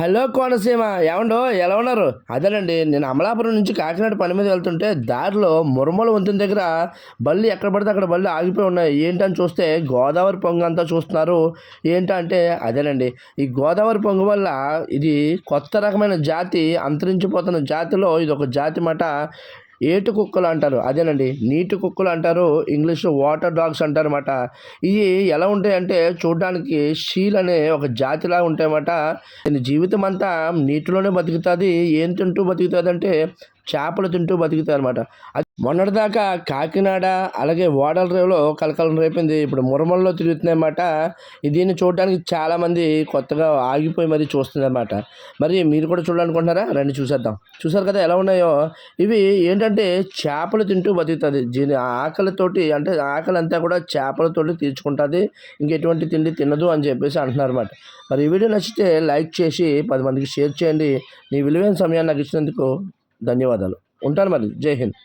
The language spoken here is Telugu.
హలో కోనసీమ ఏమండో? ఎలా ఉన్నారు? అదేనండి నేను అమలాపురం నుంచి కాకినాడ పని మీద వెళ్తుంటే దారిలో మురమల వంతెన దగ్గర బళ్ళు ఎక్కడ పడితే అక్కడ బళ్ళు ఆగిపోయి ఉన్నాయి. ఏంటని చూస్తే గోదావరి పొంగు అంతా చూస్తున్నారు. ఏంటంటే అదేనండి ఈ గోదావరి పొంగు వల్ల ఇది కొత్త రకమైన జాతి అంతరించిపోతున్న జాతిలో ఇది ఒక జాతి మాట ఏటు కుక్కలు అంటారు. అదేనండి నీటి కుక్కలు అంటారు ఇంగ్లీష్లో వాటర్ డాగ్స్ అంటారన్నమాట. ఇవి ఎలా ఉంటాయంటే చూడడానికి షీల్ అనే ఒక జాతిలా ఉంటాయన్నమాట. దీని జీవితం అంతా నీటిలోనే బతుకుతుంది. ఏం తింటూ బతుకుతుంది అంటే చేపలు తింటూ బతుకుతాయి అనమాట మొన్నటిదాకా కాకినాడ అలాగే ఓడల రేవులో కలకలం రేపింది. ఇప్పుడు మురమల్లో తిరుగుతున్నాయి అన్నమాట. దీన్ని చూడడానికి చాలామంది కొత్తగా ఆగిపోయి మరి చూస్తుందన్నమాట మరి మీరు కూడా చూడాలనుకుంటున్నారా? రండి చూసేద్దాం. చూసారు కదా ఎలా ఉన్నాయో? ఇవి ఏంటంటే చేపలు తింటూ బతుకుతుంది. దీని ఆకలితోటి అంటే ఆకలి అంతా కూడా చేపలతోటి తీర్చుకుంటుంది. ఇంకెటువంటి తిండి తినదు అని చెప్పేసి అంటున్నారు అనమాట మరి ఈ వీడియో నచ్చితే లైక్ చేసి పది మందికి షేర్ చేయండి. నీ విలువైన సమయాన్ని నాకు ఇచ్చినందుకు ధన్యవాదాలు. ఉంటాను మరి. జై హింద్.